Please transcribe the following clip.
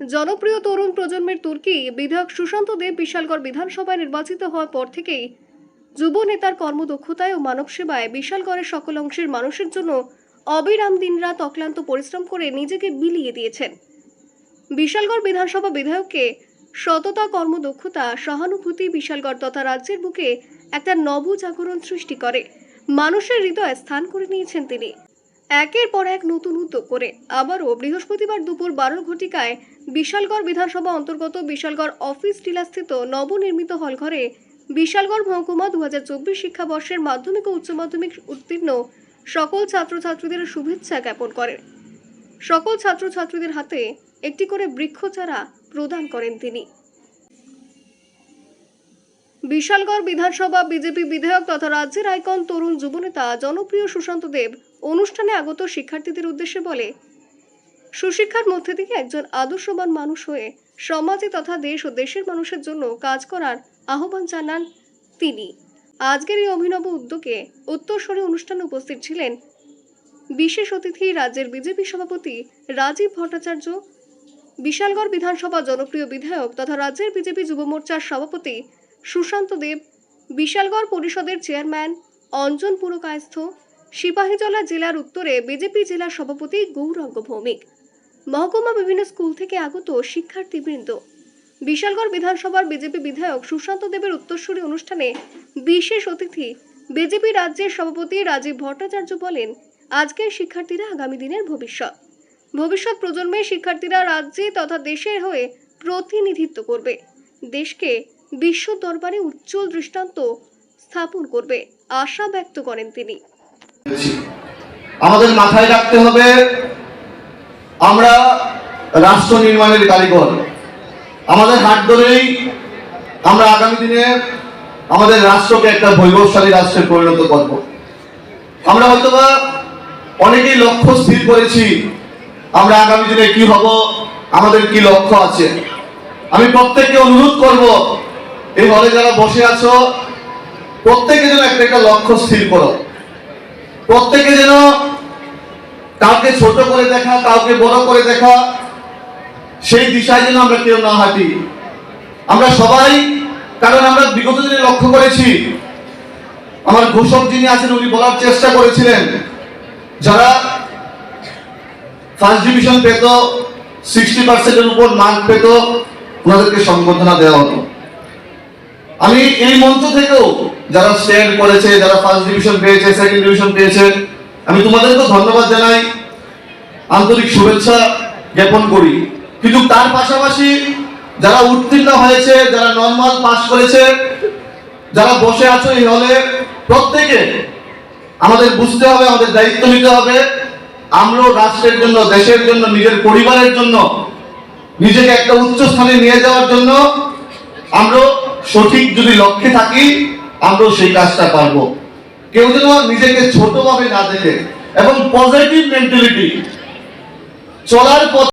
জনপ্রিয় তরুণ প্রজন্মের তুর্কি বিধায়ক সুশান্ত দেব বিশালগড় বিধানসভায় নির্বাচিত হওয়ার পর থেকেই যুব নেতার কর্মদক্ষতায় ও মানব সেবায় বিশালগড়ের সকল অংশের মানুষের জন্য অবিরাম দিনরাত অক্লান্ত পরিশ্রম করে নিজেকে বিলিয়ে দিয়েছেন। বিশালগড় বিধানসভা বিধায়ককে সততা, কর্মদক্ষতা, সহানুভূতি বিশালগড় তথা রাজ্যের বুকে একটা নবজাগরণ সৃষ্টি করে। মানুষের হৃদয়ে স্থান করে নিয়েছেন তিনি। একের পর এক নতুন উদ্যোগ করে আবারও বৃহস্পতিবার দুপুর বারো ঘটিকায় বিশালগড় বিধানসভা অন্তর্গত বিশালগড় অফিস টিলাস্থিত নবনির্মিত হলঘরে বিশালগড় মহকুমা দু হাজার চব্বিশ শিক্ষাবর্ষের মাধ্যমিক ও উচ্চ মাধ্যমিক উত্তীর্ণ সকল ছাত্রছাত্রীদের শুভেচ্ছা জ্ঞাপন করেন। সকল ছাত্রছাত্রীদের হাতে একটি করে বৃক্ষচারা প্রদান করেন তিনি। বিশালগড় বিধানসভা বিজেপি বিধায়ক তথা রাজ্যের আইকন তরুণ যুবনেতা জনপ্রিয় সুশান্ত দেব অনুষ্ঠানে আগত শিক্ষার্থীদের উদ্দেশ্যে বলে, সুশিক্ষার মধ্যে থেকে একজন আদর্শবান মানুষ হয়ে সমাজে তথা দেশ ও দেশের মানুষের জন্য কাজ করার আহ্বান জানান তিনি। আজকের এই অভিনব উদ্যোগে উত্তরস্বরে অনুষ্ঠানে উপস্থিত ছিলেন বিশেষ অতিথি রাজ্যের বিজেপি সভাপতি রাজীব ভট্টাচার্য, বিশালগড় বিধানসভা জনপ্রিয় বিধায়ক তথা রাজ্যের বিজেপি যুব মোর্চার সভাপতি সুশান্ত দেব, বিশালগড় পরিষদের চেয়ারম্যান, অঞ্জন পুরকায়স্থ, সিপাহীজলা জেলার উত্তরে বিজেপি জেলা সভাপতি গৌরাঙ্গ ভৌমিক। মহকুমা বিভিন্ন স্কুল থেকে আগত শিক্ষার্থীবৃন্দ। বিশালগড় বিধানসভার বিজেপি বিধায়ক সুশান্ত দেবের উত্তরসূরি অনুষ্ঠানে বিশেষ অতিথি বিজেপি রাজ্যের সভাপতি রাজীব ভট্টাচার্য বলেন, আজকের শিক্ষার্থীরা আগামী দিনের ভবিষ্যৎ। ভবিষ্যৎ প্রজন্মের শিক্ষার্থীরা রাজ্যে তথা দেশের হয়ে প্রতিনিধিত্ব করবে। দেশকে বিশ্ব দরবারে উজ্জ্বল দৃষ্টান্ত স্থাপন করবে, আশা ব্যক্ত করেন তিনি। আমাদের মাথায় রাখতে হবে, আমরা রাষ্ট্র নির্মাণের কারিগর। আমাদের হাত ধরেই আমরা আগামী দিনে আমাদের রাষ্ট্রকে একটা বৈভবশালী রাষ্ট্রে পরিণত করব। আমরা হয়তোবা অনেকেই লক্ষ্য স্থির করেছি, আমরা আগামী দিনে কি হব, আমাদের কি লক্ষ্য আছে। আমি প্রত্যেককে অনুরোধ করব এই হলে যারা বসে আছো, প্রত্যেকে যেন একটা একটা লক্ষ্য স্থির করো। প্রত্যেকে যেন কাউকে ছোট করে দেখা, কাউকে বড় করে দেখা, সেই দিশায় যেন আমরা কেউ না হাঁটি। আমরা সবাই, কারণ আমরা বিগত দিনে লক্ষ্য করেছি, আমার ঘোষক যিনি আছেন, উনি বলার চেষ্টা করেছিলেন, যারা ফার্স্ট ডিভিশন পেত সিক্সটি পার্সেন্টের উপর মার্ক পেত, ওনাদেরকে সম্বর্ধনা দেওয়া হতো। আমি এই মঞ্চ থেকেও যারা স্ট্যান্ড করেছে, যারা ফার্স্ট ডিভিশন পেয়েছে সেকেন্ড ডিভিশন পেয়েছে, আমি তোমাদেরকেও ধন্যবাদ জানাই। আন্তরিক শুভেচ্ছা জ্ঞাপন করি। কিন্তু তার পাশাপাশি যারা উত্তীর্ণ হয়েছে, যারা নর্মাল পাস করেছে, যারা বসে আছো এই হলে প্রত্যেকে আমাদের বুঝতে হবে, আমাদের দায়িত্ব নিতে হবে। আমরাও রাষ্ট্রের জন্য, দেশের জন্য, নিজের পরিবারের জন্য, নিজেকে একটা উচ্চ স্থানে নিয়ে যাওয়ার জন্য আমরা সঠিক যদি লক্ষ্যে থাকি, আমরা সেই কাজটা পারব। কেউ যেন নিজেকে ছোট ভাবে না দেখে, এবং পজিটিভ মেন্টালিটি চলার পথ